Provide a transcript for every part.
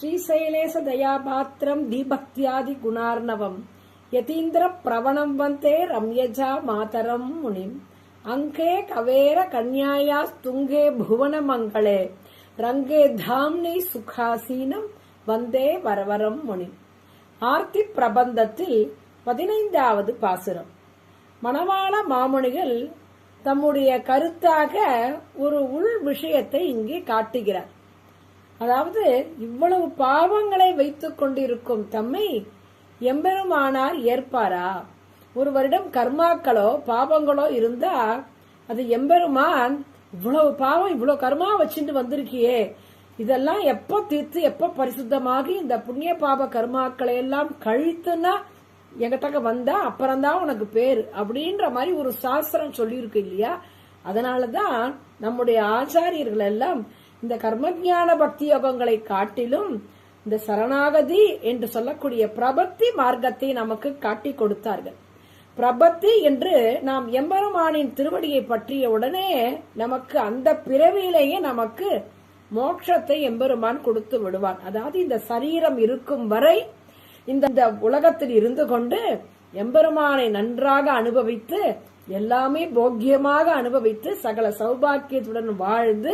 ஸ்ரீசைலேச தயாபாத்திரம் தீபக்தியாதி குணார்ணவம். யதீந்திர பிரவணம் வந்தே ரம்யஜா மாதரம் முனிம் அங்கே கவேர கன்யாயா துங்கே புவன மங்களே. ரங்கே தாம்னி சுகாசீனம் வந்தே வரவரம் முனி. ஆர்த்தி பிரபந்தத்தில் பதினைந்தாவது பாசுரம். மணவாள மாமுனிகள் தம்முடைய கருத்தாக ஒரு உள் விஷயத்தை இங்கே காட்டுகிறார். அதாவது இவ்வளவு பாவங்களை வைத்துக் கொண்டிருக்கும் தம்மை எம்பெருமானார் ஏற்பாரா? ஒருவரிடம் கர்மாக்களோ பாவங்களோ இருந்தா அது எம்பெருமான் இவ்வளவு பாவம் இவ்வளவு கர்மா வச்சுட்டு வந்திருக்கியே. இதெல்லாம் எப்போ தீர்த்து எப்போ பரிசுத்தமாகி இந்த புண்ணிய பாப கர்மாக்களை எல்லாம் கழித்துனா எங்கிட்ட வந்தா அப்புறம்தான் உனக்கு பேரு அப்படின்ற மாதிரி ஒரு சாஸ்திரம் சொல்லியிருக்கு இல்லையா? அதனாலதான் நம்முடைய ஆச்சாரியர்கள் எல்லாம் இந்த கர்மஞான பக்தி யோகங்களை காட்டிலும் இந்த சரணாகதி என்று சொல்லக்கூடிய பிரபத்தி மார்க்கத்தை நமக்கு காட்டி கொடுத்தார்கள். பிரபத்தி என்று நாம் எம்பெருமானின் திருவடியை பற்றிய உடனே நமக்கு அந்த பிறவியிலேயே நமக்கு மோட்சத்தை எம்பெருமான் கொடுத்து விடுவான் அதாவது இந்த சரீரம் இருக்கும் வரை இந்த இந்த உலகத்தில் இருந்து கொண்டு எம்பெருமானை நன்றாக அனுபவித்து எல்லாமே போக்கியமாக அனுபவித்து சகல சௌபாக்கியத்துடன் வாழ்ந்து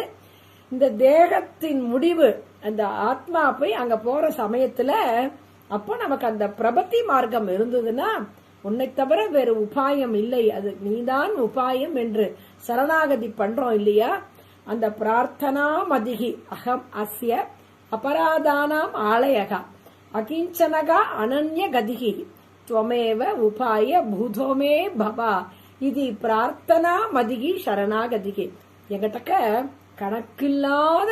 இந்த தேகத்தின் முடிவு அந்த ஆத்மா போய் அங்க போற சமயத்துல அப்போ நமக்கு அந்த பிரபத்தி மார்க்கம் இருந்ததுன்னா உன்னை தவிர வேறு உபாயம் இல்லை. அது நீதான் உபாயம் என்று சரணாகதி பண்றோம் இல்லையா? அந்த பிரார்த்தனா மதிகி அகம் அஸ்ய அபராதானாம் ஆலயகா அகிஞ்சனகா அனன்ய கதிகி துவமேவ உபாய பூதோமே பவா. இது பிரார்த்தனா மதிகி சரணாகதிகி. எங்கிட்டக்க கணக்கில்லாத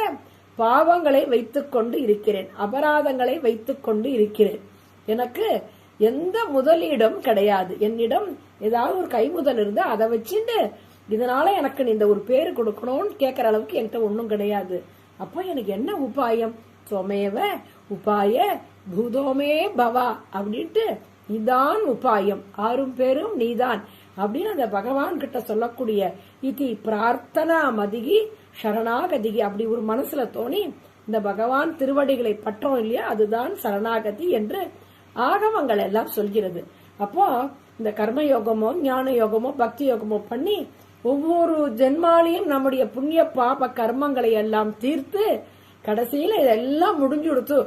பாவங்களை வைத்துக் கொண்டு இருக்கிறேன் அபராதங்களை வைத்துக் கொண்டு இருக்கிறேன். எனக்கு எந்த முதலீடும் கிடையாது. என்னிடம் ஏதாவது ஒரு கைமுதல் இருந்து அதை வச்சுட்டு இதனால எனக்கு நீ இந்த ஒரு பேரு கொடுக்கணும்னு கேட்கற அளவுக்கு என்கிட்ட ஒன்றும் கிடையாது. அப்போ எனக்கு என்ன உபாயம்? சோமேவ உபாய பூதோமே பவா அப்படின்ட்டு இதான் உபாயம். ஆறும் பேரும் நீதான் அப்படின்னு அந்த பகவான் கிட்ட சொல்லக்கூடிய இதி பிரார்த்தனா மதிகி சரணாகதிகி அப்படி ஒரு மனசுல தோணி இந்த பகவான் திருவடிகளை பற்றோம் இல்லையா? அதுதான் சரணாகதி என்று ஆகமங்கள் எல்லாம் சொல்கிறது. அப்போ இந்த கர்ம யோகமோ ஞான யோகமோ பக்தி யோகமோ பண்ணி ஒவ்வொரு ஜென்மாலையும் நம்முடைய புண்ணிய பாப கர்மங்களை எல்லாம் தீர்த்து கடைசியில இதெல்லாம் முடிஞ்சு கொடுத்து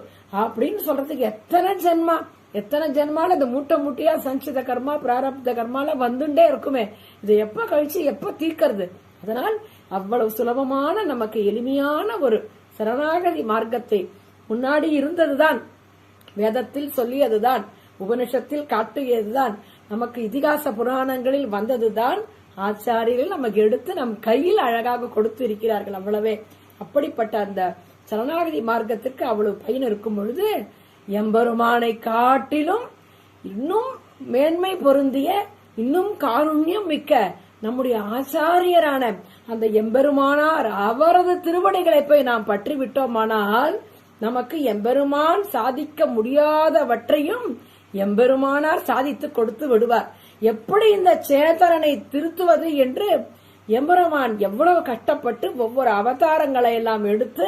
அப்படின்னு சொல்றதுக்கு எத்தனை ஜென்மா? எத்தனை ஜென்மால இந்த மூட்டை மூட்டையா சஞ்சித கர்மா பிராரப்த கர்மால வந்துட்டே இருக்குமே. இதை எப்ப கழிச்சு எப்ப தீர்க்கறது? அதனால் அவ்வளவு சுலபமான நமக்கு எளிமையான ஒரு சரணாகதி மார்க்கத்தை முன்னாடி இருந்ததுதான். வேதத்தில் சொல்லியதுதான் உபனிஷத்தில் காட்டியதுதான் நமக்கு இதிகாச புராணங்களில் வந்ததுதான் ஆச்சாரியர்கள் நமக்கு எடுத்து நம் கையில் அழகாக கொடுத்து இருக்கிறார்கள் அவ்வளவே. அப்படிப்பட்ட அந்த சரணாகதி மார்க்கத்திற்கு அவ்வளவு பயன் இருக்கும் பொழுது எம்பெருமானை காட்டிலும் இன்னும் மேன்மை பொருந்திய இன்னும் காருண்யம் மிக்க நம்முடைய ஆச்சாரியரான அந்த எம்பெருமானார் அவரது திருவடிகளை போய் நாம் பற்றி விட்டோமானால் நமக்கு எம்பெருமான் சாதிக்க முடியாதவற்றையும் எம்பெருமானார் சாதித்து கொடுத்து விடுவார். எப்படி இந்த சேதரனை திருத்துவது என்று எம்பெருமான் எவ்வளவு கஷ்டப்பட்டு ஒவ்வொரு அவதாரங்களை எல்லாம் எடுத்து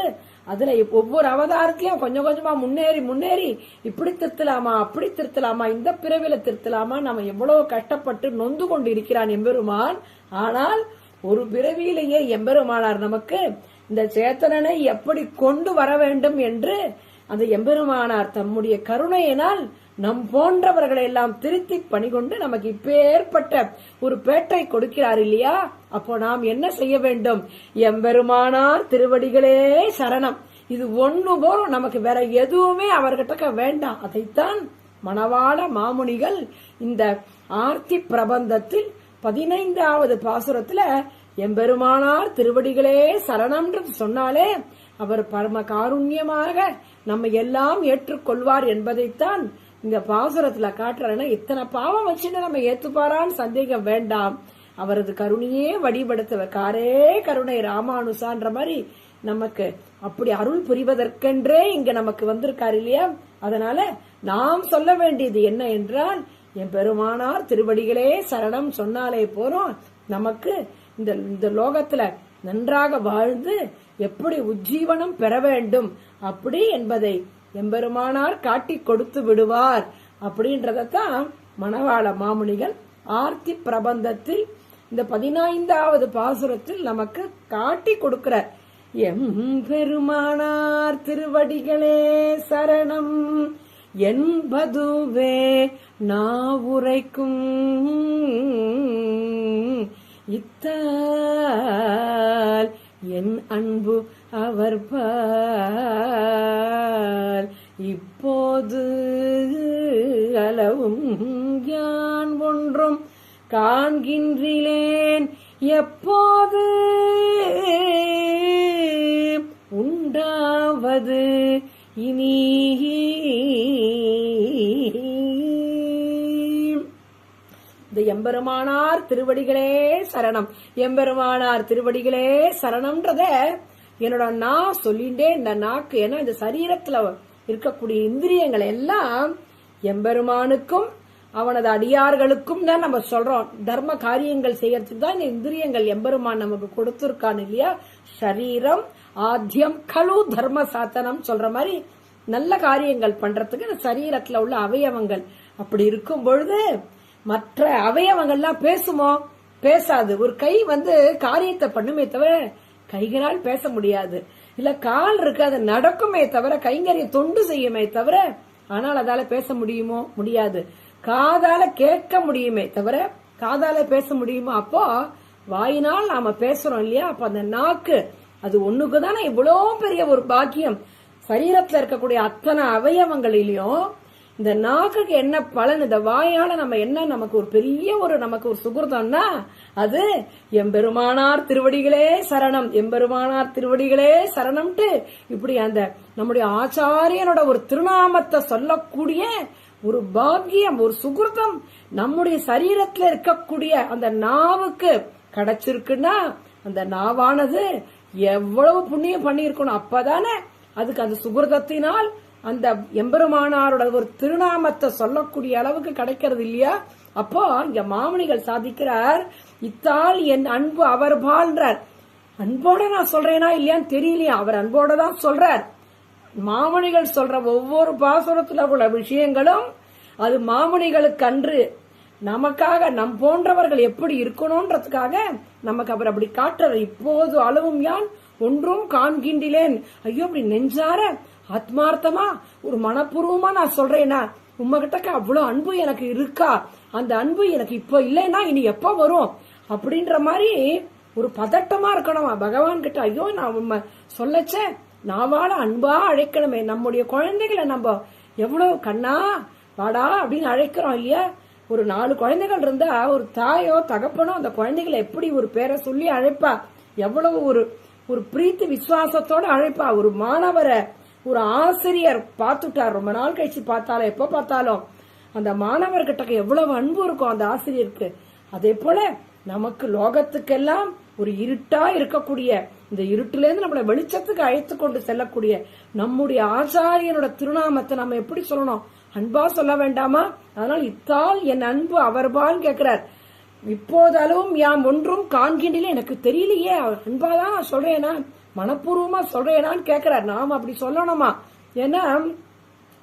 அதுல ஒவ்வொரு அவதாரத்திலையும் கொஞ்சம் கொஞ்சமா முன்னேறி முன்னேறி இப்படி திருத்தலாமா அப்படி திருத்தலாமா இந்த பிறவில திருத்தலாமா நம்ம எவ்வளவு கஷ்டப்பட்டு நொந்து கொண்டு இருக்கிறான் எம்பெருமான். ஆனால் ஒரு பிறவியிலேயே எம்பெருமானார் நமக்கு இந்த சேத்தனனை எப்படி கொண்டு வர வேண்டும் என்று அந்த எம்பெருமானார் தம்முடைய கருணையினால் நம் போன்றவர்களை எல்லாம் திருத்தி பணிகொண்டு நமக்கு இப்பேற்பட்ட ஒரு பேட்டை கொடுக்கிறார் இல்லையா? அப்போ நாம் என்ன செய்ய வேண்டும்? எம்பெருமானார் திருவடிகளே சரணம். இது ஒண்ணு போலும் நமக்கு வேற எதுவுமே அவர்கிட்ட வேண்டாம். அதைத்தான் மணவாள மாமுனிகள் இந்த ஆர்த்தி பிரபந்தத்தில் பதினைந்தாவது பாசுரத்துல எம்பெருமானார் திருவடிகளே சரணம்ன்றது சொன்னாலே அவர் பரம காருண்யமாக நம்ம எல்லாம் ஏற்றுக்கொள்வார் என்பதைத்தான் இந்த பாசுரத்துல காட்டுறாருன்னா இத்தனை பாவம் வச்சுட்டு நம்ம ஏத்துப்பாரான்னு சந்தேகம் வேண்டாம். அவரது கருணையே வடிபடுத்த காரே கருணை ராமானுசான்ற மாதிரி நமக்கு அப்படி அருள் புரிவதற்கென்றே இங்க நமக்கு வந்திருக்காரு இல்லையா? அதனால நாம் சொல்ல வேண்டியது என்ன என்றால் என் பெருமானார் திருவடிகளே சரணம் சொன்னாலே போறோம். நமக்கு இந்த இந்த லோகத்துல நன்றாக வாழ்ந்து எப்படி உஜ்ஜீவனம் பெற வேண்டும் அப்படி என்பதை எம்பெருமானார் காட்டி கொடுத்து விடுவார். அப்படின்றதான் மணவாள மாமுனிகள் ஆர்த்தி பிரபந்தத்தில் இந்த பதினைந்தாவது பாசுரத்தில் நமக்கு காட்டி கொடுக்கிறார். எம் பெருமானார் திருவடிகளே சரணம். என்பதுவே நாவுரைக்கும். இத்தால் என் அன்பு அவர் பால். இப்போது அளவும் யான் ஒன்றும் காண்கின்றிலேன். எப்போது உண்டாவது இனி. இந்த எம்பெருமானார் திருவடிகளே சரணம். எம்பெருமானார் திருவடிகளே சரணம்ன்றத என்னோட நா சொல்லிண்டே இந்த நாக்கு ஏன்னா இந்த சரீரத்துல இருக்கக்கூடிய இந்திரியங்கள் எல்லாம் எம்பெருமானுக்கும் அவனது அடியார்களுக்கும் தான் நம்ம சொல்றோம். தர்ம காரியங்கள் செய்யறதுக்கு தான் இந்த இந்திரியங்கள் எம்பெருமான் நமக்கு கொடுத்துருக்கான் இல்லையா? சரீரம் ஆத்தியம் கழு தர்ம சாத்தனம் சொல்ற மாதிரி நல்ல காரியங்கள் பண்றதுக்கு இந்த சரீரத்துல உள்ள அவயவங்கள். அப்படி இருக்கும் பொழுது மற்ற அவயவங்கள்லாம் பேசுமோ? பேசாது. ஒரு கை வந்து காரியத்தை பண்ணுமே தவிர கைகளால் பேச முடியாது. இல்ல கால் இருக்கு அது நடக்குமே தவிர கைங்கரிய தொண்டு செய்யுமே தவிர ஆனால் அதால பேச முடியுமோ? முடியாது. காதால கேட்க முடியுமே தவிர காதால பேச முடியுமா? அப்போ வாயினால் நாம பேசுறோம் இல்லையா? அப்ப அந்த நாக்கு அது ஒண்ணுக்கு தானே இவ்வளோ பெரிய ஒரு பாக்கியம். சரீரத்துல இருக்கக்கூடிய அத்தனை அவயவங்களிலையும் இந்த நாக்குக்கு என்ன பலன் இந்த வாயால நம்ம என்ன நமக்கு ஒரு பெரிய ஒரு நமக்கு ஒரு சுகிருதம்னா அது எம்பெருமானார் திருவடிகளே சரணம். எம்பெருமானார் திருவடிகளே சரணம்ட்டு இப்படி அந்த நம்முடைய ஆச்சாரியனோட ஒரு திருநாமத்தை சொல்லக்கூடிய ஒரு பாக்கியம் ஒரு சுகிருதம் நம்முடைய சரீரத்துல இருக்கக்கூடிய அந்த நாவுக்கு கிடைச்சிருக்குன்னா அந்த நாவானது எவ்வளவு புண்ணியம் பண்ணியிருக்கணும் அப்பதானே அதுக்கு அந்த சுகிருதத்தினால் அந்த எம்பெருமானாரோட ஒரு திருநாமத்தை சொல்லக்கூடிய அளவுக்கு கிடைக்கிறது இல்லையா? அப்போ இங்க மாமணிகள் சாதிக்கிறார் இத்தால் என் அன்பு அவர் பால்றார் அன்போட நான் சொல்றேனா இல்லையான்னு தெரியலையா அவர் அன்போட தான் சொல்றார். மாமணிகள் சொல்ற ஒவ்வொரு பாசுரத்துல உள்ள விஷயங்களும் அது மாமணிகளுக்கு அன்று நமக்காக நம் போன்றவர்கள் எப்படி இருக்கணும்ன்றதுக்காக நமக்கு அவர் அப்படி காட்டுற இப்போது அளவும் யான் ஒன்றும் காண்கின்றேன். ஐயோ அப்படி நெஞ்சார ஆத்மார்த்தமா ஒரு மனப்பூர்வமா நான் சொல்றேனா உம்மகிட்ட அவ்வளவு அன்பு எனக்கு இருக்கா? அந்த அன்பு எனக்கு இப்ப இல்லைன்னா இனி எப்ப வரும்? அப்படின்ற மாதிரி ஒரு பதட்டமா இருக்கணுமா. பகவான் கிட்ட ஐயோ நான் உண்மை சொல்லச்சேன் நாவால அன்பா அழைக்கணுமே. நம்முடைய குழந்தைகளை நம்ம எவ்வளவு கண்ணா வாடா அப்படின்னு அழைக்கிறோம் இல்லையா? ஒரு நாலு குழந்தைகள் இருந்தா ஒரு தாயோ தகப்பனோ அந்த குழந்தைகளை எப்படி ஒரு பேரை சொல்லி அழைப்பா? எவ்வளவு ஒரு ஒரு பிரீத்தி விசுவாசத்தோட அழைப்பா? ஒரு மாணவரை ஒரு ஆசிரியர் பார்த்துட்டார். ரொம்ப நாள் கழிச்சு பார்த்தாலும் எப்ப பார்த்தாலும் அந்த மாணவர்கிட்ட எவ்வளவு அன்பு இருக்கும் அந்த ஆசிரியருக்கு. அதே போல நமக்கு லோகத்துக்கெல்லாம் ஒரு இருட்டா இருக்கக்கூடிய இந்த இருட்டிலேருந்து நம்மளை வெளிச்சத்துக்கு அழைத்து கொண்டு செல்லக்கூடிய நம்முடைய ஆச்சாரியனோட திருநாமத்தை நம்ம எப்படி சொல்லணும்? அன்பா சொல்ல வேண்டாமா? அதனால் இத்தால் என் அன்பு அவர்பான்னு கேட்கிறார். இப்போதளவும் யாம் ஒன்றும் காண்கின்றே எனக்கு தெரியலையே. அவர் அன்பாதான் நான் சொல்றேனா? மனப்பூர்வமா சொல்றேனான்னு கேக்குறார் நாம் அப்படி சொல்லணுமா? ஏன்னா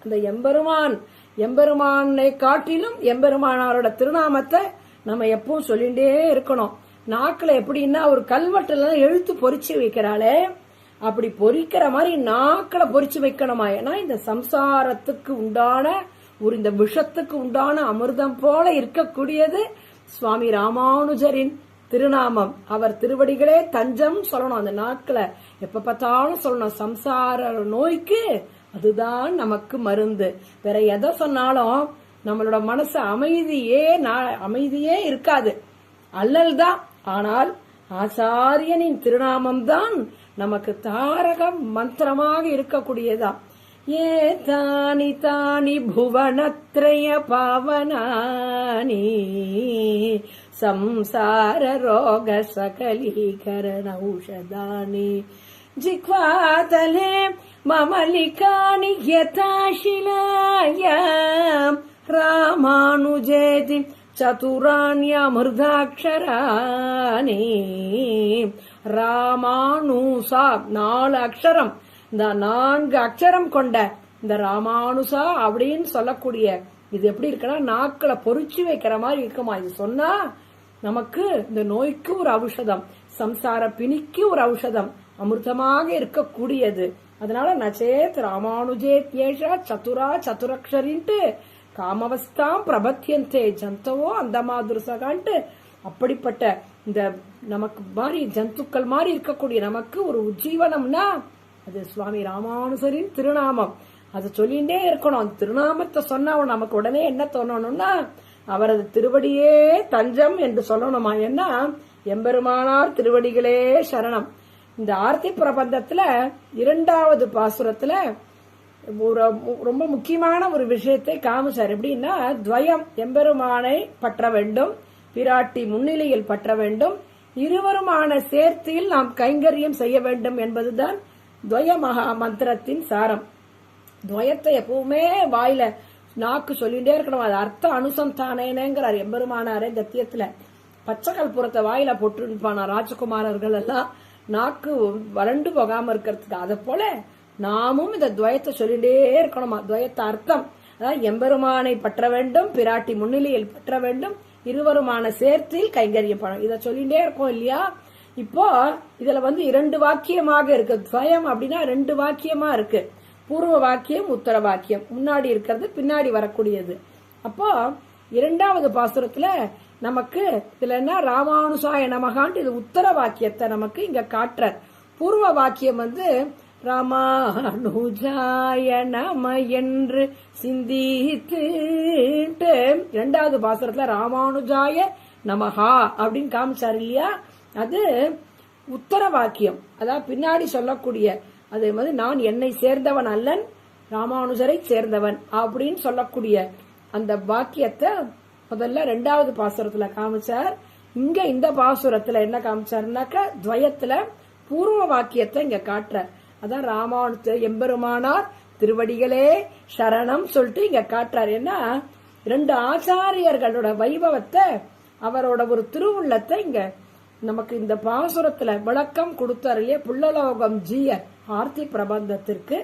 அந்த எம்பெருமான் எம்பெருமானை காட்டிலும் எம்பெருமானாரோட திருநாமத்தை நம்ம எப்பவும் சொல்லிட்டே இருக்கணும். நாக்குல எப்படின்னா ஒரு கல்வெட்டுல எழுத்து பொறிச்சு வைக்கிறாளே. அப்படி பொறிக்கிற மாதிரி நாக்களை பொறிச்சு வைக்கணுமா? ஏன்னா இந்த சம்சாரத்துக்கு உண்டான ஒரு இந்த விஷத்துக்கு உண்டான அமிர்தம் போல இருக்கக்கூடியது சுவாமி ராமானுஜரின் திருநாமம். அவர் திருவடிகளே தஞ்சம் சொல்லணும். அந்த நாட்கள எப்ப பார்த்தாலும் சொல்லணும். சம்சார நோய்க்கு அதுதான் நமக்கு மருந்து. வேற எதை சொன்னாலும் நம்மளோட மனசு அமைதியே நா- அமைதியே இருக்காது. அல்லல் தான் ஆனால் ஆச்சாரியனின் திருநாமம் தான் நமக்கு தாரக மந்திரமாக இருக்கக்கூடியதா ஏ தானி தானி புவனத்ரய பாவனானி ಸಂಸಾರ ರೋಗ ಸಕಲೀಕರಣ ಔಷಧಾನಿ ಜಿಹ್ವಾತಲೆ ಮಮಲಿಕಾನಿ ಯಥಾಶಿಲಾಯ ರಾಮಾನುಜೇತಿ சதுராண்யமிர்தாட்சரானே ராமானுசா நாலு அக்ஷரம். இந்த நான்கு அக்ஷரம் கொண்ட இந்த ராமானுசா அப்படின்னு சொல்லக்கூடிய இது எப்படி இருக்குன்னா நாக்களை பொறிச்சு வைக்கிற மாதிரி இருக்குமா? இது சொன்னா நமக்கு இந்த நோய்க்கு ஒரு ஔஷதம் சம்சார பிணிக்கு ஒரு ஔஷதம் அமிர்தமாக இருக்கக்கூடியது. அதனால நச்சேத் ராமானுஜே தேஷா சதுரா சதுரக்ஷரின்ட்டு காமவஸ்தாம் பிரபத்தியந்தே ஜந்தவோ அந்த மாதிரி சகான்ட்டு அப்படிப்பட்ட இந்த நமக்கு மாதிரி ஜந்துக்கள் மாதிரி இருக்கக்கூடிய நமக்கு ஒரு உஜ்ஜீவனம்னா அது சுவாமி ராமானுசரின் திருநாமம். அதை சொல்லிட்டே இருக்கணும். அந்த திருநாமத்தை சொன்னா நமக்கு உடனே என்ன தோணணும்னா அவரது திருவடியே தஞ்சம் என்று சொல்லணுமா? ஏன்னா எம்பெருமானார் திருவடிகளே சரணம். இந்த ஆர்த்தி பிரபந்தத்துல இரண்டாவது பாசுரத்துல ஒரு ரொம்ப முக்கியமான ஒரு விஷயத்தை காமிச்சார். எப்படின்னா துவயம் எம்பெருமானை பற்ற வேண்டும் பிராட்டி முன்னிலையில் பற்ற வேண்டும் இருவருமான சேர்த்தியில் நாம் கைங்கரியம் செய்ய வேண்டும் என்பதுதான் துவய மகா மந்திரத்தின் சாரம். துவயத்தை எப்பவுமே வாயில நாக்கு சொல்லிட்டே இருக்கணும். அது அர்த்த அனுசந்தானேனேங்கிறார் எம்பெருமானாரே கத்தியத்துல பச்சை கற்பூரத்தை வாயில போட்டுருப்பானா ராஜகுமாரர்கள் எல்லாம் நாக்கு வறண்டு போகாம இருக்கிறதுக்கு. அதை போல நாமும் இந்த துவயத்தை சொல்லிட்டே இருக்கணுமா? துவயத்த அர்த்தம். அதாவது எம்பெருமானை பற்ற வேண்டும் பிராட்டி முன்னிலையில் பற்ற வேண்டும் இருவருமான சேர்த்தில் கைங்கரியப்படும் இதை சொல்லிட்டே இருக்கோம் இல்லையா? இப்போ இதுல வந்து இரண்டு வாக்கியமாக இருக்கு. துவயம் அப்படின்னா ரெண்டு வாக்கியமா இருக்கு. பூர்வ வாக்கியம் உத்தர வாக்கியம். முன்னாடி இருக்கிறது பின்னாடி வரக்கூடியது. அப்போ இரண்டாவது பாசுரத்துல நமக்கு இதுல என்ன? ராமானுசாய நமகான்ட்டு இது உத்தர வாக்கியத்தை நமக்கு இங்க காட்டுறார். பூர்வ வாக்கியம் வந்து ராமானுஜாய நம என்று சிந்தித்து இரண்டாவது பாசுரத்துல ராமானுஜாய நமஹா அப்படின்னு காமிச்சார் இல்லையா? அது உத்தர வாக்கியம். அதாவது பின்னாடி சொல்லக்கூடிய அதே மாதிரி நான் என்னை சேர்ந்தவன் அல்லன் ராமானுஜரை சேர்ந்தவன் அப்படின்னு சொல்லக்கூடிய அந்த வாக்கியத்தை முதல்ல ரெண்டாவது பாசுரத்துல காமிச்சார். இங்க இந்த பாசுரத்துல என்ன காமிச்சாருனாக்க துவயத்துல பூர்வ வாக்கியத்தை இங்க காட்டுறார். அதான் ராமானுஜ எம்பெருமானார் திருவடிகளே சரணம் சொல்லிட்டு இங்க காட்டுறாரு. ஏன்னா ரெண்டு ஆச்சாரியர்களோட வைபவத்தை அவரோட ஒரு திருவுள்ளத்தை இங்க நமக்கு இந்த பாசுரத்துல விளக்கம் கொடுத்தார் இல்லையா? புள்ளலோகம் ஜீயர் ஆர்த்தி பிரபந்தத்திற்கு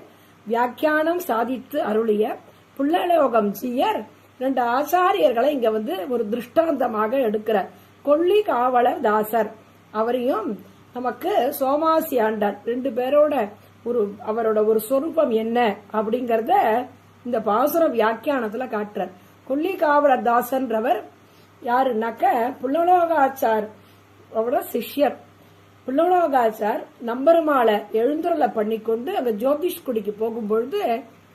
வியாக்கியானம் சாதித்து அருளிய புள்ளலோகம் ஜீயர் ரெண்டு ஆச்சாரியர்களை இங்க வந்து ஒரு திருஷ்டாந்தமாக எடுக்கிறார் கொல்லி காவலர் தாசர். அவரையும் நமக்கு சோமாசி ஆண்டான் ரெண்டு பேரோட ஒரு அவரோட ஒரு சொரூபம் என்ன அப்படிங்கறத இந்த பாசுர வியாக்கியானத்துல காட்டுறார். கொல்லி காவலர் தாசன்றவர் யாருனாக்க புல்லலோகாச்சார். அவரோட சிஷ்யர். புல்லலோகாச்சார் நம்பருமாலை எழுந்துருளை பண்ணிக்கொண்டு அந்த ஜோதிஷ் குடிக்கு போகும்பொழுது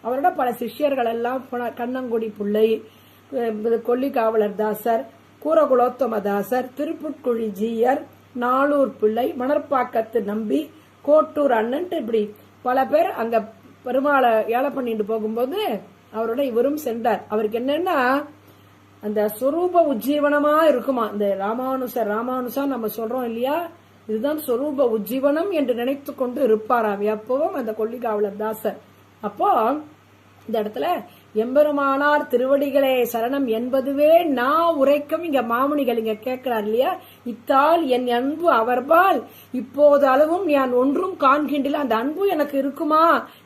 அவரோட பல சிஷ்யர்கள் எல்லாம் போன- கண்ணங்குடி பிள்ளை கொல்லிக்காவலர் கொல்லி காவலர் தாசர் கூரகுலோத்தம தாசர் திருப்புட்குழி ஜீயர் நாளூர் பிள்ளை மணற்பாக்கத்து நம்பி கோட்டூர் அண்ணன்ட்டு இப்படி பல பேர் அங்க பெருமாளை ஏழை பண்ணிட்டு போகும்போது அவரோட இவரும் சென்றார். அவருக்கு என்னன்னா அந்த சொரூப உஜ்ஜீவனமா இருக்குமா? இந்த ராமானுசர் ராமானுசா நம்ம சொல்றோம் இல்லையா? இதுதான் சொரூப உஜ்ஜீவனம் என்று நினைத்து கொண்டு இருப்பாராம். எப்பவும் அந்த கொல்லிகாவலர் தாசர். அப்போ இந்த இடத்துல எம்பெருமானார் திருவடிகளே சரணம் என்பதுவே நான் உரைக்கும். இங்க மாமுனிகள் இங்க கேட்கிறார் இல்லையா? இத்தால் என் அன்பு அவர்பால் இப்போது அளவும் நான் ஒன்றும் காண்கின்றல அந்த அன்பு எனக்கு இருக்குமா?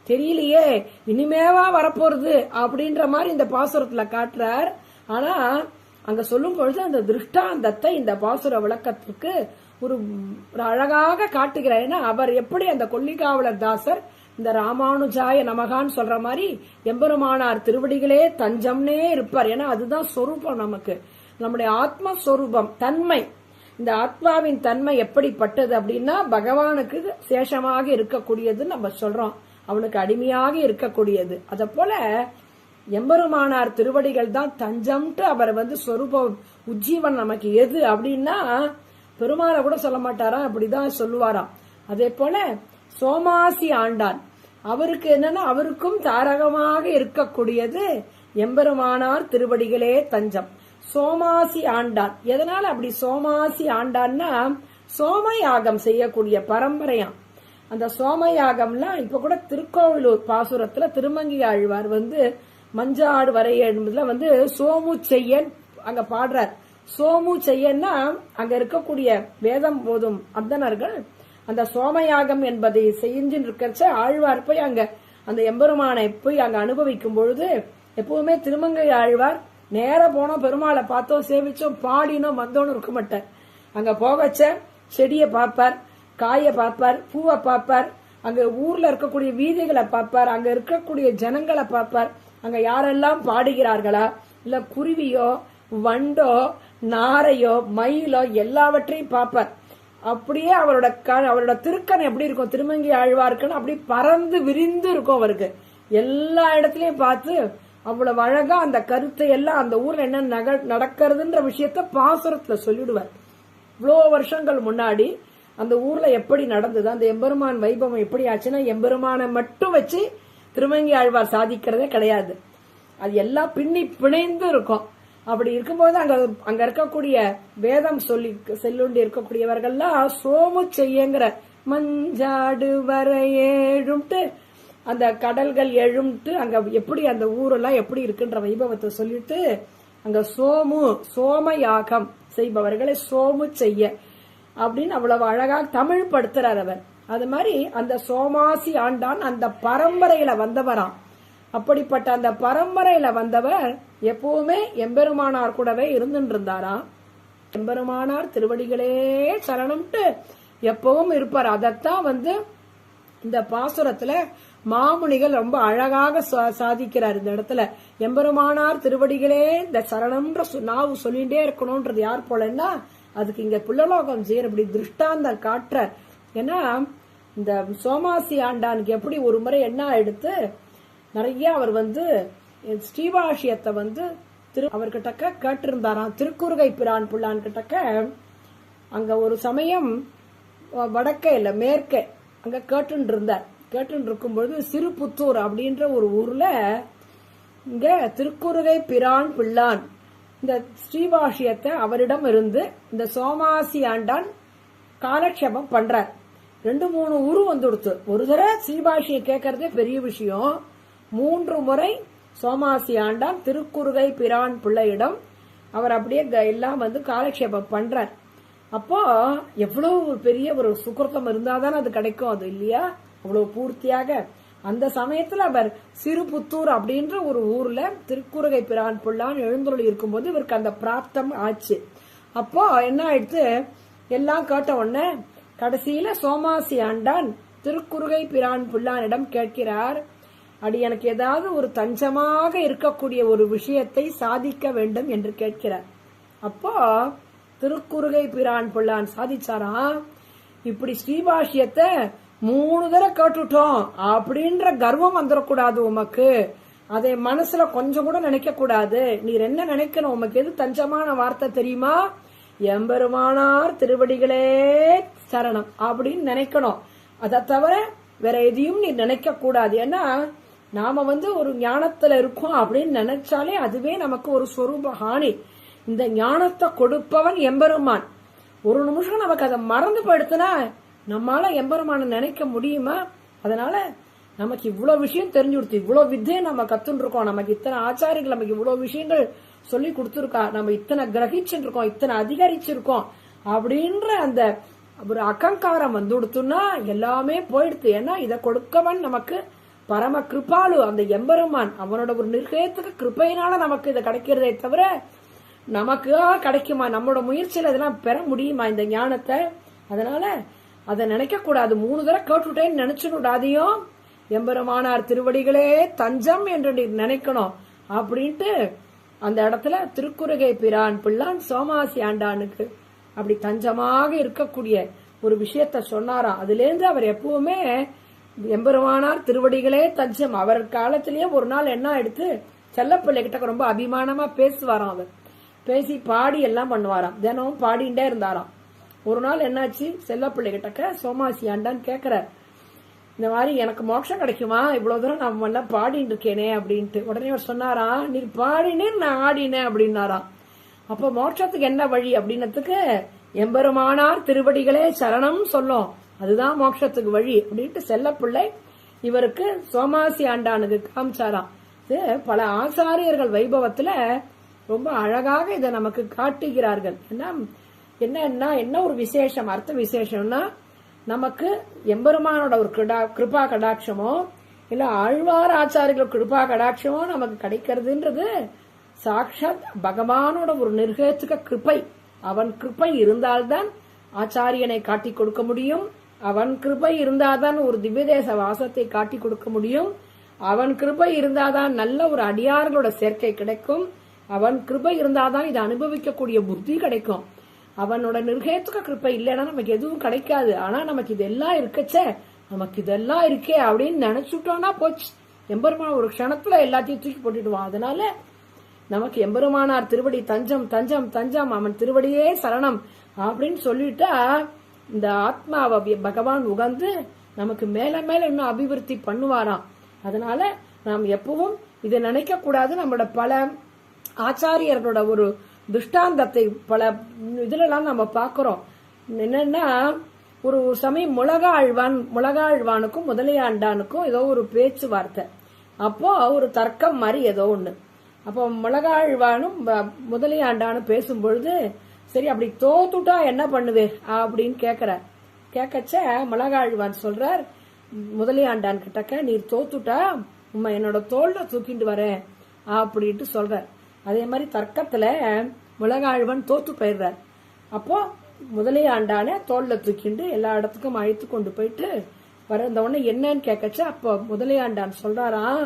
தெரியலையே இனிமேவா வரப்போறது? அப்படின்ற மாதிரி இந்த பாசுரத்துல காட்டுறார். ஆனா அங்க சொல்லும் பொழுது அந்த திருஷ்டாந்தத்தை இந்த பாசுர விளக்கத்துக்கு ஒரு ஒரு அழகாக காட்டுகிறார். ஏன்னா அவர் எப்படி அந்த கொல்லிகாவலர் தாசர் இந்த ராமானுஜாய நமகான்னு சொல்ற மாதிரி எம்பெருமானார் திருவடிகளே தஞ்சம்னே இருப்பார். ஏன்னா அதுதான் சொரூபம் நமக்கு. நம்முடைய ஆத்மஸ்வரூபம் தன்மை. இந்த ஆத்மாவின் தன்மை எப்படிப்பட்டது அப்படின்னா பகவானுக்கு சேஷமாக இருக்கக்கூடியதுன்னு நம்ம சொல்றோம். அவனுக்கு அடிமையாக இருக்கக்கூடியது. அத போல எம்பெருமானார் திருவடிகள் தான் தஞ்சம்ட்டு அவர் வந்து சொரூபம் உஜ்ஜீவன் நமக்கு எது அப்படின்னா பெருமாளை கூட சொல்ல மாட்டாரா? அப்படிதான் சொல்லுவாராம். அதே போல சோமாசி ஆண்டான். அவருக்கு என்னன்னா அவருக்கும் தாரகமாக இருக்கக்கூடியது எம்பெருமானார் திருவடிகளே தஞ்சம். சோமாசி ஆண்டான். எதனால அப்படி சோமாசி ஆண்டான்னா சோமயாகம் செய்யக்கூடிய பரம்பரையாம். அந்த சோமயாகம்லாம் இப்ப கூட திருக்கோவிலூர் பாசுரத்துல திருமங்கி ஆழ்வார் வந்து மஞ்சாடு வரை என்பதுல வந்து சோமு செய்யன் அங்க பாடுறார். சோமு செய்யன்னா அங்க இருக்கக்கூடிய வேதம் போதும். அந்தணர்கள் அந்த சோமயாகம் என்பதை செஞ்சுன்னு இருக்கிறச்ச ஆழ்வார் போய் அங்க அந்த எம்பெருமானை போய் அங்க அனுபவிக்கும் பொழுது எப்பவுமே திருமங்கை ஆழ்வார் நேர போனோம் பெருமாளை பார்த்தோம் சேவிச்சோம் பாடினோம் வந்தோன்னு இருக்க மாட்டார். அங்க போகச்ச செடியை பார்ப்பார் காயை பார்ப்பார் பூவை பார்ப்பார் அங்க ஊர்ல இருக்கக்கூடிய வீதிகளை பார்ப்பார் அங்க இருக்கக்கூடிய ஜனங்களை பார்ப்பார். அங்க யாரெல்லாம் பாடுகிறார்களா? இல்ல குருவியோ வண்டோ நாரையோ மயிலோ எல்லாவற்றையும் பார்ப்பார். அப்படியே அவரோட க- அவரோட திருக்கண் எப்படி இருக்கும்? திருமங்கி ஆழ்வார்க்குன்னு அப்படி பறந்து விரிந்து இருக்கும் அவருக்கு. எல்லா இடத்துலயும் பார்த்து அவ்வளவு அழகா அந்த கருத்தை எல்லாம் அந்த ஊர்ல என்ன நக நடக்கிறதுன்ற விஷயத்த பாசுரத்துல சொல்லிடுவார். இவ்வளோ வருஷங்கள் முன்னாடி அந்த ஊர்ல எப்படி நடந்தது? அந்த எம்பெருமான் வைபவம் எப்படி ஆச்சுன்னா எம்பெருமானை மட்டும் வச்சு திருமங்கி ஆழ்வார் சாதிக்கிறதே கிடையாது. அது எல்லாம் பின்னி பிணைந்து இருக்கும். அப்படி இருக்கும்போது அங்க அங்க இருக்கக்கூடிய வேதம் சொல்லி செல்லுண்டி இருக்கக்கூடியவர்கள்லாம் சோமு செய்யங்கிற மஞ்சாடு வரையேழும்ட்டு அந்த கடல்கள் எழும்ட்டு அங்க எப்படி அந்த ஊரெல்லாம் எப்படி இருக்குன்ற வைபவத்தை சொல்லிட்டு அங்க சோமு சோம யாகம் செய்பவர்களை சோமு செய்ய அப்படின்னு அவ்வளவு அழகாக தமிழ் படுத்துறார் அவர். அது மாதிரி அந்த சோமாசி ஆண்டான் அந்த பரம்பரையில வந்தவரான் அப்படிப்பட்ட அந்த பரம்பரையில வந்தவர் எப்பவுமே எம்பெருமானார் கூடவே இருந்துட்டு எம்பெருமானார் திருவடிகளே சரணம்ட்டு எப்பவும் இருப்பார். அதத்தான் வந்து இந்த பாசுரத்துல மாமுனிகள் ரொம்ப அழகாக சா- சாதிக்கிறார் இந்த இடத்துல. எம்பெருமானார் திருவடிகளே இந்த சரணம்ன்ற சொ- நாவு சொல்லிட்டே இருக்கணும்ன்றது யார் போலன்னா அதுக்கு இங்க புள்ளலோகம் செய்யற இப்படி திருஷ்டாந்தம் காட்டுறார். ஏன்னா இந்த சோமாசி ஆண்டானுக்கு எப்படி ஒரு முறை என்ன எடுத்து நிறைய அவர் வந்து ஸ்ரீபாஷியத்தை வந்து திரு அவர்கிட்டக்க கேட்டிருந்தாராம். திருக்குறுகை பிரான் புள்ளான் கிட்டக்க அங்க ஒரு சமயம் வடக்கே இல்ல மேற்கே அங்க கேட்டுன்னு இருந்தார் கேட்டுன்னு இருக்கும்பொழுது சிறுபுத்தூர் அப்படின்ற ஒரு ஊர்ல இங்க திருக்குறுகை பிரான் பிள்ளான் இந்த ஸ்ரீபாஷியத்தை அவரிடம் இருந்து இந்த சோமாசி ஆண்டான் காலக்ஷேபம் பண்றார். ரெண்டு மூணு ஊரு வந்துடுத்து. ஒரு தடவை ஸ்ரீபாஷியை கேட்கறதே பெரிய விஷயம். மூன்று முறை சோமாசி ஆண்டான் திருக்குறுகை பிரான் பிள்ளையிடம். அவர் அப்படியே க- எல்லாம் வந்து காலக்ஷேபம் பண்றார். அப்போ எவ்வளவு ஒரு பெரிய ஒரு சுக்கிரத்தம் இருந்தாதானே அது கிடைக்கும் அது இல்லையா? அவ்வளவு பூர்த்தியாக. அந்த சமயத்துல அவர் சிறுபுத்தூர் அப்படின்ற ஒரு ஊர்ல திருக்குறுகை பிரான் புள்ளான் எழுந்தருளி இருக்கும்போது இவருக்கு அந்த பிராப்தம் ஆச்சு. அப்போ என்ன ஆயிடுத்து? எல்லாம் கேட்ட உடனே கடைசியில சோமாசி ஆண்டான் திருக்குறுகை பிரான் புள்ளானிடம் கேட்கிறார் அடி எனக்கு ஏதாவது ஒரு தஞ்சமாக இருக்கக்கூடிய ஒரு விஷயத்தை சாதிக்க வேண்டும் என்று கேட்கிறார். அப்போ திருக்குறுகை பிரான் பிள்ளான் சாதிச்சாரா? இப்படி ஸ்ரீபாஷ்யத்தை மூணு தடவை கேட்டுட்டோம். அப்படின்ற கர்வம் வந்துடக்கூடாது உமக்கு. அதை மனசுல கொஞ்சம் கூட நினைக்க கூடாது நீர் என்ன நினைக்கணும்? உமக்கு எது தஞ்சமான வார்த்தை தெரியுமா? எம்பெருமானார் திருவடிகளே சரணம் அப்படின்னு நினைக்கணும். அதை தவிர வேற எதையும் நீ நினைக்க கூடாது ஏன்னா நாம வந்து ஒரு ஞானத்துல இருக்கோம் அப்படின்னு நினைச்சாலே அதுவே நமக்கு ஒரு சொரூப ஹானி. இந்த ஞானத்தை கொடுப்பவன் எம்பெருமான். ஒரு நிமிஷம் நமக்கு அதை மறந்து படுத்தினா நம்மால எம்பெருமான நினைக்க முடியுமா? அதனால நமக்கு இவ்வளவு விஷயம் தெரிஞ்சு கொடுத்து இவ்வளவு வித்தையை நம்ம கத்துன்னு இருக்கோம் நமக்கு இத்தனை ஆச்சாரியங்கள் நமக்கு இவ்வளவு விஷயங்கள் சொல்லி கொடுத்துருக்கா. நம்ம இத்தனை கிரகிச்சுட்டு இருக்கோம் இத்தனை அதிகரிச்சிருக்கோம் அப்படின்ற அந்த ஒரு அகங்காரம் வந்து கொடுத்துன்னா எல்லாமே போயிடுது ஏன்னா இதை கொடுக்கவன் நமக்கு பரம கிருபாலு அந்த எம்பெருமான் அவனோட ஒரு நிர்கயத்துக்கு கிருப்பையினால நமக்கு இது கிடைக்கிறதே தவிர நமக்கு கிடைக்குமா? நம்மளோட முயற்சியில இதெல்லாம் பெற முடியுமா இந்த ஞானத்தை? அதனால அதை நினைக்க கூடாது. மூணு தடவை கேட்டுட்டேன்னு நினைச்சுடாதையும் எம்பெருமானார் திருவடிகளே தஞ்சம் என்று நீ நினைக்கணும் அப்படின்ட்டு அந்த இடத்துல திருக்குறுகை பிரான் பிள்ளான் சோமாசி ஆண்டானுக்கு அப்படி தஞ்சமாக இருக்கக்கூடிய ஒரு விஷயத்த சொன்னாராம். அதுல இருந்து அவர் எப்பவுமே எம்பெருமானார் திருவடிகளே தஞ்சம். அவர் காலத்திலேயே ஒரு நாள் என்ன எடுத்து செல்லப்பிள்ளை கிட்ட ரொம்ப அபிமானமா பேசுவாராம் அவர். பேசி பாடி எல்லாம் பண்ணுவாராம். தினமும் பாடிண்டே இருந்தாராம். ஒரு நாள் என்னாச்சு? செல்லப்பிள்ளை கிட்டக்க சோமாசி ஆண்டான்னு கேக்குறார். இந்த மாதிரி எனக்கு மோட்சம் கிடைக்குமா? இவ்வளவு தூரம் நான் எல்லாம் பாடிட்டு இருக்கேனே அப்படின்ட்டு. உடனே அவர் சொன்னாராம் நீ பாடினேன் நான் ஆடினேன் அப்படின்னாராம். அப்ப மோட்சத்துக்கு என்ன வழி? அப்படின்னத்துக்கு எம்பெருமானார் திருவடிகளே சரணம் சொல்லும். அதுதான் மோட்சத்துக்கு வழி அப்படின்ட்டு செல்லப்பிள்ளை இவருக்கு சோமாசி ஆண்டானுக்கு காமிச்சாராம். இது பல ஆசாரியர்கள் வைபவத்துல ரொம்ப அழகாக இதை நமக்கு காட்டுகிறார்கள். என்ன என்னன்னா என்ன ஒரு விசேஷம்? அர்த்த விசேஷம்னா நமக்கு எம்பெருமானோட ஒரு கிருடா கிருபா கடாட்சமோ இல்ல ஆழ்வார் ஆச்சாரிகள் கிருபா கடாட்சமோ நமக்கு கிடைக்கிறதுன்றது சாட்சாத் பகவானோட ஒரு நிர்கேத்துக கிருப்பை அவன் கிருபை இருந்தால்தான் ஆச்சாரியனை காட்டி கொடுக்க முடியும். அவன் கிருபை இருந்தாதான் ஒரு திவ்யதேச வாசத்தை காட்டி கொடுக்க முடியும். அவன் கிருபை இருந்தாதான் நல்ல ஒரு அடியார்களோட சேர்க்கை கிடைக்கும். அவன் கிருபை இருந்தாதான் இதை அனுபவிக்கக்கூடிய புத்தி கிடைக்கும். அவனோட நிர்கேத்துக கிருப்பை இல்லைன்னா நமக்கு எதுவும் கிடைக்காது. ஆனா நமக்கு இதெல்லாம் இருக்கச்சே. நமக்கு இதெல்லாம் இருக்கே அப்படின்னு நினைச்சுட்டோம்னா போச்சு. எம்பெருமான் ஒரு க்ஷணத்துல எல்லாத்தையும் தூக்கி போட்டுடுவான். அதனால நமக்கு எம்பெருமானார் திருவடி தஞ்சம் தஞ்சம் தஞ்சம் அவன் திருவடியே சரணம் அப்படின்னு சொல்லிட்டா இந்த ஆத்மாவை பகவான் உகந்து நமக்கு மேல மேல இன்னும் அபிவிருத்தி பண்ணுவாராம். அதனால நாம் எப்பவும் இதை நினைக்க கூடாது. நம்மளோட பல ஆச்சாரியர்களோட ஒரு திருஷ்டாந்தத்தை பல இதுலலாம் நம்ம பாக்குறோம் என்னன்னா ஒரு சமயம் முளகாழ்வான் முளகாழ்வானுக்கும் முதலையாண்டானுக்கும் ஏதோ ஒரு பேச்சுவார்த்தை. அப்போ ஒரு தர்க்கம் மாதிரி ஏதோ ஒண்ணு. அப்போ மிளகாழ்வானும் ஆழ்வானும் முதலையாண்டானும் பேசும்பொழுது சரி அப்படி தோத்துட்டா என்ன பண்ணுது? அப்படின்னு கேக்குற. கேட்கச்ச மிளகாழ்வான் சொல்றார் முதலியாண்டான் கிட்டக்க நீர் தோத்துட்டா உம்மா என்னோட தோல்ல தூக்கிட்டு வரேன் அப்படின்ட்டு சொல்றார். அதே மாதிரி தர்க்கத்துல மிளகாழ்வன் தோத்து போயிடுறார். அப்போ முதலியாண்டான தோல்ல தூக்கிண்டு எல்லா இடத்துக்கும் அழைத்து கொண்டு போயிட்டு வர இந்த உடனே என்னன்னு கேட்கச்ச அப்போ முதலியாண்டான் சொல்றாராம்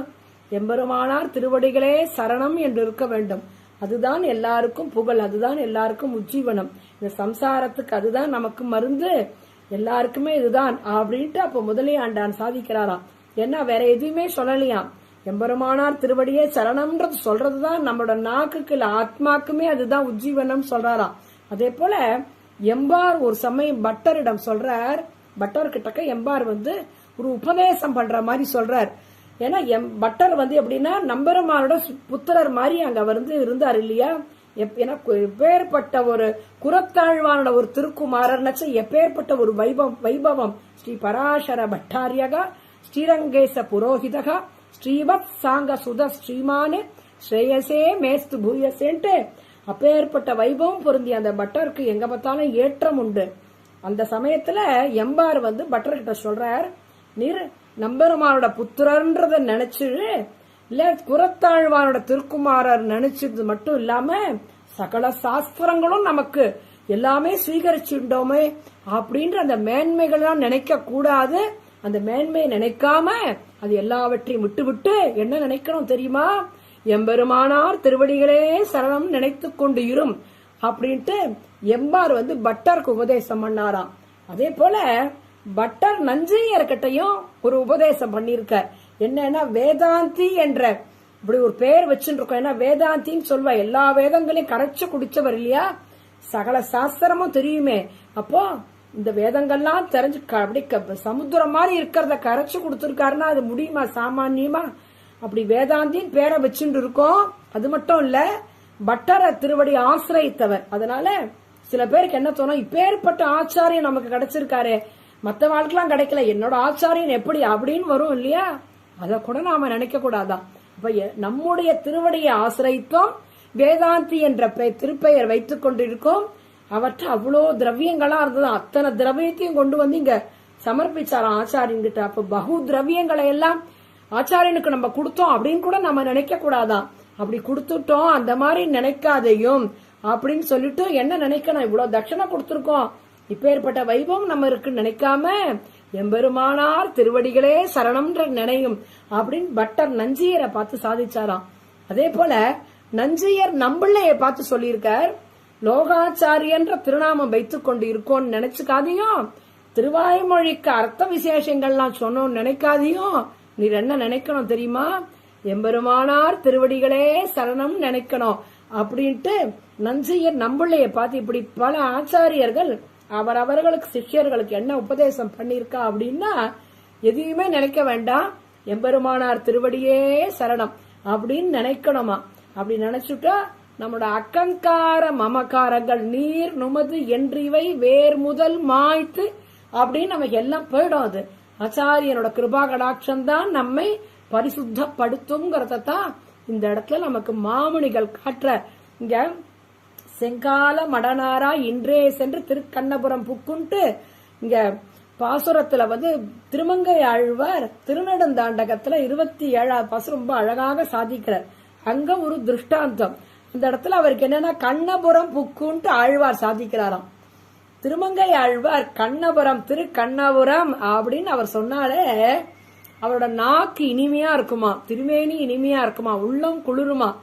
எம்பெருமானார் திருவடிகளே சரணம் என்று இருக்க வேண்டும். அதுதான் எல்லாருக்கும் புகழ் அதுதான் எல்லாருக்கும் உஜ்ஜீவனம். இந்த சம்சாரத்துக்கு அதுதான் நமக்கு மருந்து. எல்லாருக்குமே இதுதான் அப்படின்ட்டு அப்ப முதலியாண்டான் சாதிக்கிறாராம். ஏன்னா வேற எதுவுமே சொல்லலையாம். எம்பெருமானார் திருவடியே சரணம்ன்றது சொல்றதுதான் நம்மளோட நாக்குக்கு இல்ல ஆத்மாக்குமே அதுதான் உஜ்ஜீவனம் சொல்றாராம். அதே போல எம்பார் ஒரு சமயம் பட்டரிடம் சொல்றார். பட்டர் கிட்டக்க எம்பார் வந்து ஒரு உபதேசம் பண்ற மாதிரி சொல்றார். ஏன்னா எம் பட்டர் வந்து எப்படின்னா நம்பெருமானோட புத்திரர் மாதிரி அங்க வந்து இருந்தார் இல்லையா? எப்- ஏன்னா எப்பேற்பட்ட ஒரு குரத்தாழ்வானோட ஒரு திருக்குமாரர்னச்சு எப்பேற்பட்ட ஒரு வைபவம் வைபவம். ஸ்ரீ பராசர பட்டாரியகா ஸ்ரீரங்கேச புரோஹிதகா ஸ்ரீவத் சாங்க சுத ஸ்ரீமானு ஸ்ரேயசே மேஸ்து பூயசேன்ட்டு. அப்பேற்பட்ட வைபவம் பொருந்திய அந்த பட்டருக்கு எங்க பார்த்தாலும் ஏற்றம் உண்டு. அந்த சமயத்துல எம்பார் வந்து பட்டர்கிட்ட சொல்றார் நீர் நம்பெருமானோட புத்திரன்றத நினைச்சு இல்ல குரத்தாழ்வானோட திருக்குமாரர் நினைச்சது மட்டும் இல்லாம சகல சாஸ்திரங்களும் நமக்கு எல்லாமே சுவீகரிச்சுட்டோமே அப்படின்ற அந்த மேன்மைகள்லாம் நினைக்க கூடாது. அந்த மேன்மையை நினைக்காம அது எல்லாவற்றையும் விட்டுவிட்டு என்ன நினைக்கணும் தெரியுமா? எம்பெருமானார் திருவடிகளே சரணம் நினைத்து கொண்டு இரும் அப்படின்ட்டு எம்பார் வந்து பட்டருக்கு உபதேசம் பண்ணாராம். அதே போல பட்டர் நஞ்சையர்கிட்டையும் ஒரு உபதேசம் பண்ணியிருக்கார். என்னன்னா வேதாந்தி என்ற இப்படி ஒரு பெயர் வச்சுருக்கோம். ஏன்னா வேதாந்தின்னு சொல்வா எல்லா வேதங்களையும் கரைச்சு குடிச்சவர் இல்லையா? சகல சாஸ்திரமும் தெரியுமே. அப்போ இந்த வேதங்கள்லாம் தெரிஞ்சு க- அப்படி க- சமுத்திரம் மாதிரி இருக்கிறத கரைச்சு கொடுத்துருக்காருன்னா அது முடியுமா? சாமான்யமா? அப்படி வேதாந்தின் பேரை வச்சுட்டு இருக்கோம். அது மட்டும் இல்ல பட்டர திருவடி ஆசிரியத்தவர். அதனால சில பேருக்கு என்ன தோணும் இப்பேற்பட்ட ஆச்சாரியம் நமக்கு கிடைச்சிருக்காரு. மற்ற வாழ்க்கைலாம் கிடைக்கல. என்னோட ஆச்சாரியன் எப்படி அப்படின்னு வரும் இல்லையா? அதை கூட நாம நினைக்க கூடாதான் இப்ப எ- நம்முடைய திருவடியை ஆசிரியத்தோம். வேதாந்தி என்ற திருப்பெயர் வைத்துக் கொண்டிருக்கோம். அவற்றை அவ்வளோ திரவியங்களா இருந்தது. அத்தனை திரவியத்தையும் கொண்டு வந்து இங்க சமர்ப்பிச்சாராம் ஆச்சாரியன் கிட்ட. அப்ப பகு திரவியங்களை எல்லாம் ஆச்சாரியனுக்கு நம்ம கொடுத்தோம் அப்படின்னு கூட நம்ம நினைக்க கூடாதான் அப்படி கொடுத்துட்டோம். அந்த மாதிரி நினைக்காதையும் அப்படின்னு சொல்லிட்டு என்ன நினைக்கணும்? இவ்வளவு தட்சணை கொடுத்துருக்கோம். இப்பேற்பட்ட வைபவம் நம்ம இருக்குன்னு நினைக்காம எம்பெருமானார் திருவடிகளே சரணம்ன்ற நினையும் அப்படின்னு பட்டர் நஞ்சியரை பார்த்து சாதிச்சாராம். அதே போல நஞ்சியர் நம்பிள்ளைய பார்த்து சொல்லியிருக்கார் லோகாச்சாரியன்ற திருநாமம் வைத்துக் கொண்டு இருக்கோம்னு நினைச்சுக்காதையும் திருவாய்மொழிக்கு அர்த்த விசேஷங்கள்லாம் சொன்னோம்னு நினைக்காதையும் நீர் என்ன நினைக்கணும் தெரியுமா? எம்பெருமானார் திருவடிகளே சரணம் நினைக்கணும் அப்படின்ட்டு நஞ்சையர் நம்பிள்ளைய பார்த்து இப்படி பல ஆச்சாரியர்கள் அவர் அவர்களுக்கு சிஷ்யர்களுக்கு என்ன உபதேசம் பண்ணிருக்கா அப்படின்னா எதையுமே நினைக்க வேண்டாம். எம்பெருமானார் திருவடியே சரணம் அப்படின்னு நினைக்கணுமா? அப்படி நினைச்சுட்டா நம்மளோட அக்கங்கார மமகாரங்கள் நீர் நுமது என்றிவை வேர் முதல் மாய்த்து அப்படின்னு நமக்கு எல்லாம் போயிடும் அது. ஆச்சாரியனோட கிருபா கடாட்சம் தான் நம்மை பரிசுத்தப்படுத்துங்கிறத தான் இந்த இடத்துல நமக்கு மாமுனிகள் காட்டுற இங்க செங்கால மடனாரா இன்றே சென்று திருக்கண்ணபுரம் புக்குன்ட்டு இங்க பாசுரத்துல வந்து திருமங்கை ஆழ்வார் திருநெடுந்தாண்டகத்துல இருபத்தி ஏழாவது பாசு ரொம்ப அழகாக சாதிக்கிறார். அங்க ஒரு திருஷ்டாந்தம். இந்த இடத்துல அவருக்கு என்னன்னா கண்ணபுரம் புக்குன்ட்டு ஆழ்வார் சாதிக்கிறாராம். திருமங்கை ஆழ்வார் கண்ணபுரம் திரு கண்ணபுரம் அப்படின்னு அவர் சொன்னாலே அவரோட நாக்கு இனிமையா இருக்குமா திருமேனி இனிமையா இருக்குமா உள்ளம் குளிருமா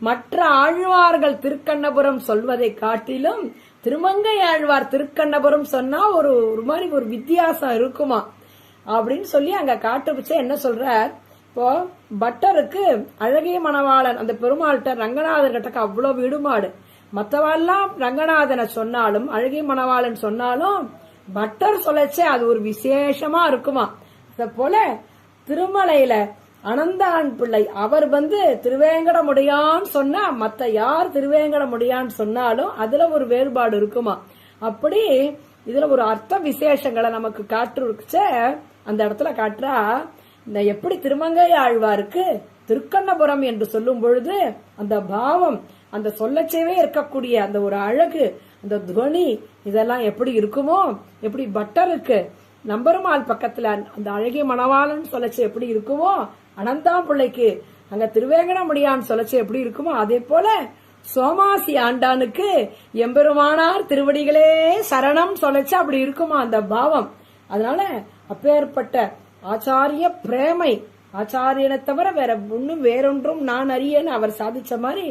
மற்ற ஆழ்வார்கள் திருக்கண்ணபுரம் சொல்வதை காட்டிலும் திருமங்கை ஆழ்வார் திருக்கண்ணபுரம் சொன்னா ஒரு ஒரு மாதிரி ஒரு வித்தியாசம் இருக்குமா? அப்படின்னு சொல்லி அங்க காட்டு என்ன சொல்றார்? இப்போ பட்டருக்கு அழகிய மணவாளன் அந்த பெருமாள்கிட்ட ரங்கநாதர் கிட்டக்கு அவ்வளவு விடுமாடு மத்தவெல்லாம் ரங்கநாதனை சொன்னாலும் அழகிய மணவாளன் சொன்னாலும் பட்டர் சொல்லச்சே அது ஒரு விசேஷமா இருக்குமா? அத போல திருமலையில அனந்தான் பிள்ளை. அவர் வந்து திருவேங்கடமுடியான்னு சொன்னா மத்த யார் திருவேங்கடமுடியான்னு சொன்னாலும் அதுல ஒரு வேறுபாடு இருக்குமா? அப்படி இதுல ஒரு அர்த்த விசேஷங்களை நமக்கு காட்டுச்ச அந்த இடத்துல காட்டுறா இந்த எப்படி திருமங்கை ஆழ்வாருக்கு திருக்கண்ணபுரம் என்று சொல்லும் பொழுது அந்த பாவம் அந்த சொல்லச்சேவே இருக்கக்கூடிய அந்த ஒரு அழகு அந்த துவனி இதெல்லாம் எப்படி இருக்குமோ எப்படி பட்டருக்கு நம்பருமாள் பக்கத்துல அந்த அழகிய மணவாளன் சொல்லச்சு எப்படி இருக்குமோ அனந்தா பிள்ளைக்கு அங்க திருவேங்கடமுடியான் சொல்லச்சு எப்படி இருக்குமோ அதே போல சோமாசி ஆண்டானுக்கு எம்பெருமானார் திருவடிகளே சரணம் சொல்லச்சு அப்படி இருக்குமா அந்த பாவம். அதனால அப்பேற்பட்ட ஆச்சாரிய பிரேமை ஆச்சாரியனை தவிர வேற ஒன்னும் வேறொன்றும் நான் அறியேன்னு அவர் சாதிச்ச மாதிரி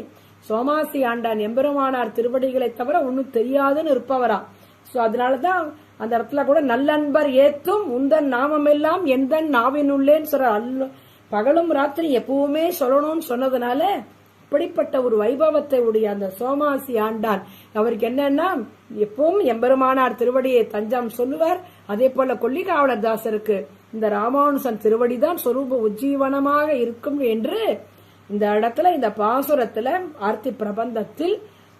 சோமாசி ஆண்டான் எம்பெருமானார் திருவடிகளை தவிர ஒன்னும் தெரியாதுன்னு இருப்பவரா. சோ அதனாலதான் அந்த இடத்துல கூட நல்லன்பர் ஏத்தும் உந்தன் நாமம் எல்லாம் எந்தன் நாவினுள்ளேன்னு சொல்ற பகலும் ராத்திரி எப்பவுமே சொல்லணும்னு சொன்னதுனால இப்படிப்பட்ட ஒரு வைபவத்தை உடைய அந்த சோமாசி ஆண்டான் அவருக்கு என்னன்னா எப்பவும் எம்பெருமானார் திருவடியை தஞ்சம் சொல்லுவார். அதே போல கொல்லிகாவலர் தாசருக்கு இந்த ராமானுசன் திருவடிதான் சொரூப உஜ்ஜீவனமாக இருக்கும் என்று இந்த இடத்துல இந்த பாசுரத்துல ஆர்த்தி பிரபந்தத்தில்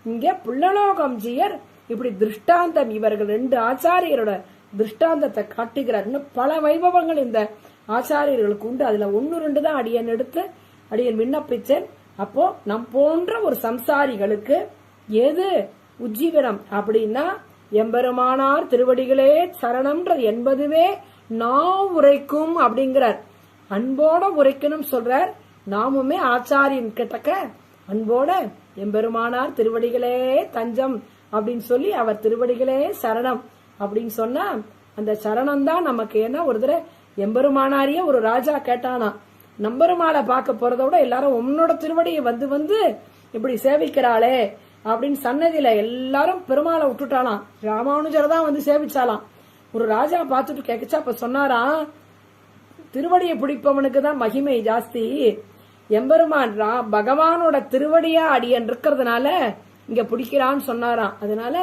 இங்க புள்ளலோகம் ஜியர் இப்படி திருஷ்டாந்தம் இவர்கள் ரெண்டு ஆச்சாரியரோட திருஷ்டாந்தத்தை காட்டுகிறார். இன்னும் பல வைபவங்கள் இந்த ஆச்சாரியர்களுக்கு உண்டு. அதுல ஒன்னு ரெண்டு தான் அடியன் எடுத்து அடியன் விண்ணப்பிச்சேன் அப்போ நம் போன்ற ஒரு சம்சாரிகளுக்கு எது உஜ்ஜீவனம் அப்படின்னா எம்பெருமானார் திருவடிகளே சரணம்ன்றது என்பதுவே நான் உரைக்கும் அப்படிங்கிறார். அன்போட உரைக்கணும் சொல்றார். நாமுமே ஆச்சாரியன் கிட்டக்க அன்போட எம்பெருமானார் திருவடிகளே தஞ்சம் அப்படின்னு சொல்லி அவர் திருவடிகளே சரணம் அப்படின்னு சொன்னா அந்த சரணம் தான் நமக்கு என்ன ஒரு தடவை எம்பெருமானாரிய ஒரு ராஜா கேட்டானா நம்பெருமாளை பார்க்க போறத விட எல்லாரும் உன்னோட திருவடியை வந்து வந்து இப்படி சேவிக்கிறாளே அப்படின்னு சன்னதியில எல்லாரும் பெருமாளை விட்டுட்டாலாம் ராமானுஜரை தான் வந்து சேவிச்சாலாம் ஒரு ராஜா பார்த்துட்டு கேட்கச்சா அப்ப சொன்னாராம் திருவடியை பிடிப்பவனுக்கு தான் மகிமை ஜாஸ்தி. எம்பெருமான் ரா- பகவானோட திருவடியா அடியன் இருக்கிறதுனால இங்க பிடிக்கிறான்னு சொன்னாராம். அதனால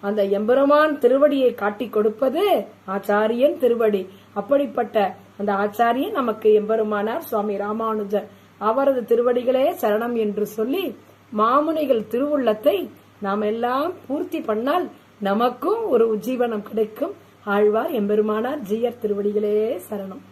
அந்த எம்பெருமான் திருவடியை காட்டி கொடுப்பது ஆச்சாரியன் திருவடி. அப்படிப்பட்ட அந்த ஆச்சாரியன் நமக்கு எம்பெருமானார் சுவாமி ராமானுஜர் அவரது திருவடிகளே சரணம் என்று சொல்லி மாமுனிகள் திருவுள்ளத்தை நாம் எல்லாம் பூர்த்தி பண்ணால் நமக்கும் ஒரு உஜ்ஜீவனம் கிடைக்கும். ஆழ்வார் எம்பெருமானார் ஜீயர் திருவடிகளே சரணம்.